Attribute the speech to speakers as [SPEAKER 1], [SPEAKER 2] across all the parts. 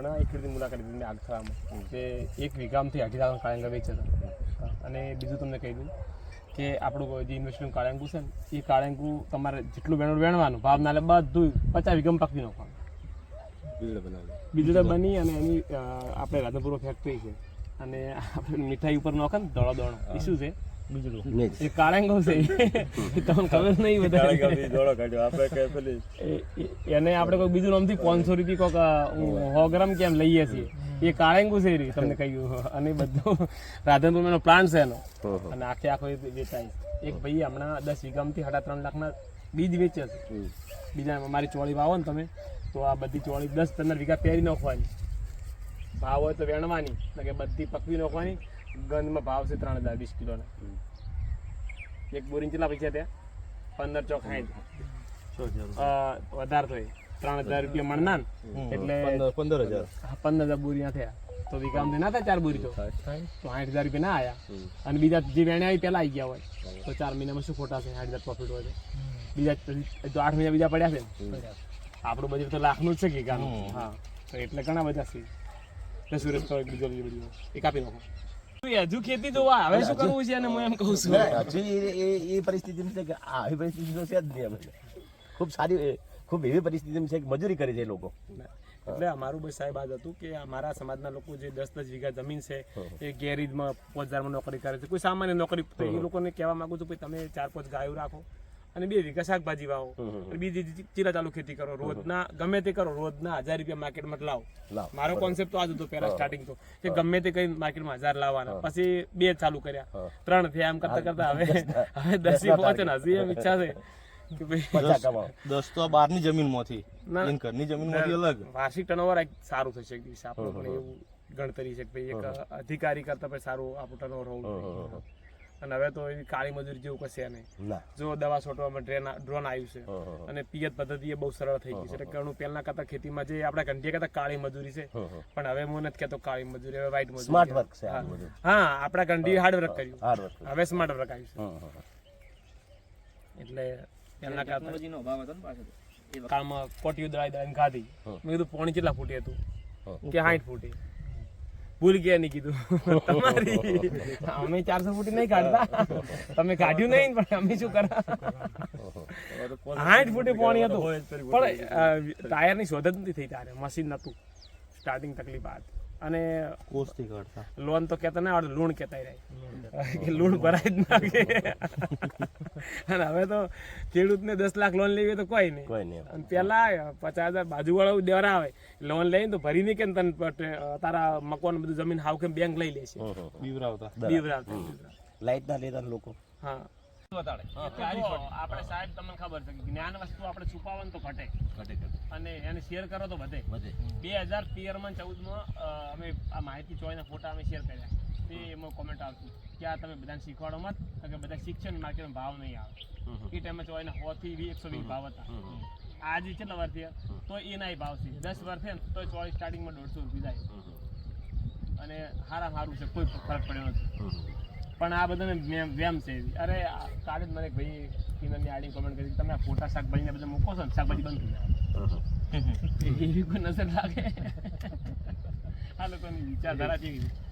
[SPEAKER 1] હમણાં એક ખેડૂતની મુલાકાત લીધી મેં આગથામાં કે એક વીઘામાંથી અઢી લાખ કાળંગા વેચે હતા અને બીજું તમને કહી દઉં કે આપણું જે ઇન્વેસ્ટનું કાળંગું છે ને એ કાળંગું તમારે જેટલું વેણું વેણવાનું ભાવ નાલે બધું પચાસ વીઘમ પાકી નાખવાનું. બીજું બની અને એની આપણે રાધનપુર ફેક્ટરી છે. અને આપણે મીઠાઈ ઉપર નાખે ને દોડો દોડો એ શું છે? એ કાળંગો છે. એ તમને ખબર નહીં બધા એને આપણે કોઈ બીજું નામથી પાંચસો રૂપિયા કોઈક સો ગ્રામ કેમ લઈએ છીએ. એ કાળેંગું છે તમને કહ્યું અને બધું રાધનપુર એનો પ્લાન્ટ છે એનો. અને આખે આખો વેચાય. એક ભાઈ હમણાં દસ વીઘામાંથી સાડા ત્રણ લાખના બીજ વેચે છે. બીજા મારી ચોળી વાવો ને તમે તો આ બધી ચોળી દસ પંદર વીઘા પહેરી નાખવાની. ભાવ હોય તો વેણવાની કે બધી પકવી નાખવાની. ગંધમાં ભાવ છે ત્રણ હજાર વીસ કિલોના. એક બોરિંગ કેટલા પૈસા ત્યાં પંદર ચોક સાઠ વધારે થાય ત્રણ હજાર રૂપિયા મણના એટલે
[SPEAKER 2] પંદર હજાર.
[SPEAKER 1] પંદર હજાર બોરીના થયા. તો વીઘામાં ના થાય ચાર બોરી તો? તો સાઠ હજાર રૂપિયા ના આયા. અને બીજા જે વેણે આવી પેલા આવી ગયા હોય. તો ચાર મહિનામાં શું ખોટા છે સાઠ હજાર પ્રોફિટ હોય બીજા તો આઠ મહિના બીજા પડ્યા છે આપણું બજેટ તો લાખનું જ છે કે ગાનું. હા. તો એટલે ઘણા બધા છે. એટલે સુરેશ તો બીજો બીજો બીજો એ કાપી નાખો. હજુ ખેતી જોવા હવે શું કરવું છે અને હું એમ કહું છું?
[SPEAKER 2] હજુ એ- પરિસ્થિતિ છે કે આવી પરિસ્થિતિ તો છે જ નહીં. ખૂબ સારી ખૂબ એવી પરિસ્થિતિ છે કે મજૂરી કરે છે એ લોકો.
[SPEAKER 1] એટલે અમારું બસ સાહેબ આજ હતું કે અમારા સમાજના લોકો જે દસ દસ વીઘા જમીન છે એ ગેરેજમાં પાંચ હજારમાં નોકરી કરે છે. કોઈ સામાન્ય નોકરી તો એ લોકોને કહેવા માંગુ છું કે તમે ચાર પાંચ ગાયો રાખો અને બે વીઘા શાકભાજી વાવો. અને બીજી ચીલા ચાલુ ખેતી કરો. રોજના ગમે તે કરો રોજના હજાર રૂપિયા માર્કેટમાં લાવો. મારો કોન્સેપ્ટ તો આજ હતો પહેલા સ્ટાર્ટિંગ તો. કે ગમે તે કઈ માર્કેટમાં હજાર લાવવાના. પછી બે ચાલુ કર્યા. ત્રણ થયા એમ કરતા કરતા હવે હવે દસી પહોંચે ને હજી એમ ઈચ્છા છે
[SPEAKER 3] દસ તો બારની. જમીનમાંથી ઘરની જમીનમાંથી અલગ.
[SPEAKER 1] વાર્ષિક ટર્નઓવર સારું થશે એક દિવસે. આપણે પણ એવું ગણતરી છે કે ભાઈ એક અધિકારી કરતા સારું આપણું ટર્નઓવર હોવું અને હવે તો એવી કાળી મજૂરી જેવું કશે નહીં. જો દવા છોટવામાં ડ્રેન ડ્રોન આવ્યું છે. અને પિયત પદ્ધતિ એ બહુ સરળ થઈ ગઈ છે. એટલે ઘણું પહેલા કરતા ખેતીમાં જે આપણે ઘંટીએ કરતા કાળી મજૂરી છે. પણ હવે હું નથી કહેતો કાળી મજૂરી હવે વ્હાઈટ મજૂરી
[SPEAKER 2] સ્માર્ટ વર્ક છે
[SPEAKER 1] હા. આપણા ઘંટી હાર્ડ વર્ક કર્યું. હવે સ્માર્ટ વર્ક આવ્યું છે. એટલે પહેલા કરતા કાળમાં કોટી દળાઈ દળાઈને ખાધી. મેં કીધું પોણી કેટલા ફૂટી હતું? કે સાઠ ફૂટી. ભૂલ ગયા નહીં કીધું. તમારી. અમે ચારસો ફૂટી નહીં કાઢતા. તમે કાઢ્યું નહીં પણ અમે શું કરા? આઠ ફૂટી પાણી હતું. પણ ટાયરની શોધ જ નથી થઈ તારે મશીન નહોતું. સ્ટાર્ટિંગ તકલીફ આ અને
[SPEAKER 3] કોષથી કાઢતા.
[SPEAKER 1] લોન તો કહેતા ના આવડે લૂણ કહેતા રહે કે લૂણ ભરાય જ ના. અને હવે તો ખેડૂતને દસ લાખ લોન લેવી તો કોઈ નહીં.
[SPEAKER 2] કોઈ નહીં.
[SPEAKER 1] અને પેલા પચાસ હજાર બાજુવાળો દેવરા આવે લોન લઈને તો ભરી નહીં કે તને તારા મકાન બધું જમીન હાવ કે બેંક લઈ લેશે.
[SPEAKER 3] બીવરાવતા.
[SPEAKER 1] બીવરાવતા.
[SPEAKER 2] લાઈટ ના લેતા લોકો.
[SPEAKER 1] હા. આપણે સાહેબ તમને ખબર છે કે જ્ઞાન વસ્તુ આપણે છુપાવવાનું તો ઘટે. અને એને શેર કરો તો વધે. બે હજાર તેરમાં ચૌદમાં અમે આ માહિતી ચોયના ફોટા અમે શેર કર્યા. તે એમાં કોમેન્ટ આવતી કે આ તમે બધાને શીખવાડો મત કારણ કે બધા શિક્ષણ માર્કેટમાં ભાવ નહીં આવે. એ ટાઈમે ચોયના સોથી વી એકસો વીસ ભાવ હતા. આજે કેટલા વાર થયા? તો એના ભાવ છે. દસ વાર થયા ને તો ચોવીસ સ્ટાર્ટિંગમાં દોઢસો રૂપિયા જાય અને હારા સારું છે કોઈ ફરક પડ્યો નથી. પણ આ બધાને વ્યામ છે. અરે કાલે જ મને એક ભાઈ કિનરની આડી કોમેન્ટ કરી તમે આ ફોટા શાકભાજીને બધા મૂકો છો ને શાકભાજી બંધ થઈ જાય. એવી કોઈ નજર લાગે? આ લોકોની વિચારધારા જેવી છે.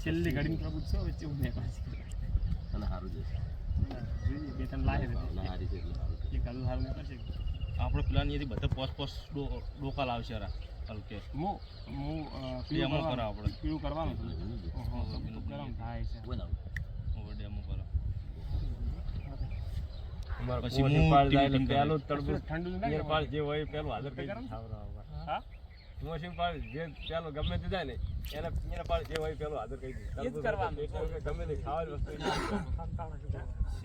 [SPEAKER 1] છેલ્લી ઘડીને પ્રભુ છો વચ્ચે હું બે પાછી
[SPEAKER 2] અને સારું જશે
[SPEAKER 1] જોઈએ બે ત્રણ લાગે છે.
[SPEAKER 2] સારી છે એટલે સારું
[SPEAKER 1] સારું નહીં કરશે
[SPEAKER 3] આપણે પ્લાન એથી બધા પોસ પોસ ડોકા લાવશે રા હલકે.
[SPEAKER 1] હું હું
[SPEAKER 3] ડેમો કરા આપણે.
[SPEAKER 1] પીળું કરવાનું છે. બધું થાય છે.
[SPEAKER 2] ના
[SPEAKER 3] ઓવર ડેમો કરો.
[SPEAKER 4] પછી
[SPEAKER 3] પછી હું
[SPEAKER 4] પાડ જાય એટલે
[SPEAKER 3] ટીવી
[SPEAKER 4] પહેલું
[SPEAKER 3] કરે.
[SPEAKER 1] ઠંડુ
[SPEAKER 4] જે હોય એ પહેલું હાજર કરી.
[SPEAKER 1] હા?
[SPEAKER 4] મોસમ પાડ? જે પેલો ગમે તે જાય ને એને એને પાડ જે હોય પેલો હાજર કરી દે.
[SPEAKER 1] જ કરવાનું.
[SPEAKER 4] એટલે ગમે તે ખાવાની વસ્તુ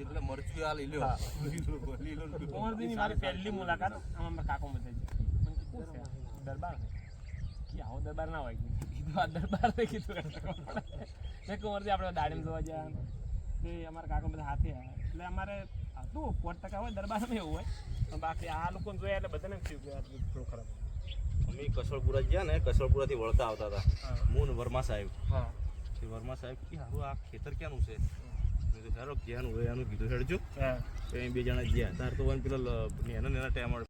[SPEAKER 3] એટલે મરચું આ લઈ લ્યો. લીલો
[SPEAKER 1] કુંવરજીની મારી પહેલી મુલાકાત. આમાં કાકો છે, દરબાર કે આવો દરબાર ના હોય. કીધું આ દરબાર છે. કીધું એટલે કુંવરજી આપણે દાડીમ જોવા ગયા તે અમારા કાકો બધા હાથે આવ્યા એટલે અમારે હતું પોત ટકા હોય દરબારમાં એવું હોય. બાકી આ લોકોને જોયા એટલે બધાને થયું કે આ થોડું ખરાબ.
[SPEAKER 3] અમે કસળપુરા ગયા ને કસળપુરાથી વળતા આવતા હતા.
[SPEAKER 1] હા.
[SPEAKER 3] વર્મા સાહેબ.
[SPEAKER 1] હા.
[SPEAKER 3] વર્મા સાહેબ કે હારું આ ખેતર ક્યાંનું છે? મેં તો ધારો ક્યાંનું એનું કીધું હેડજો.
[SPEAKER 1] હા.
[SPEAKER 3] તો અહીં બે જણા ગયા. તાર તો વન પેલા નેના નેના ટાઈમ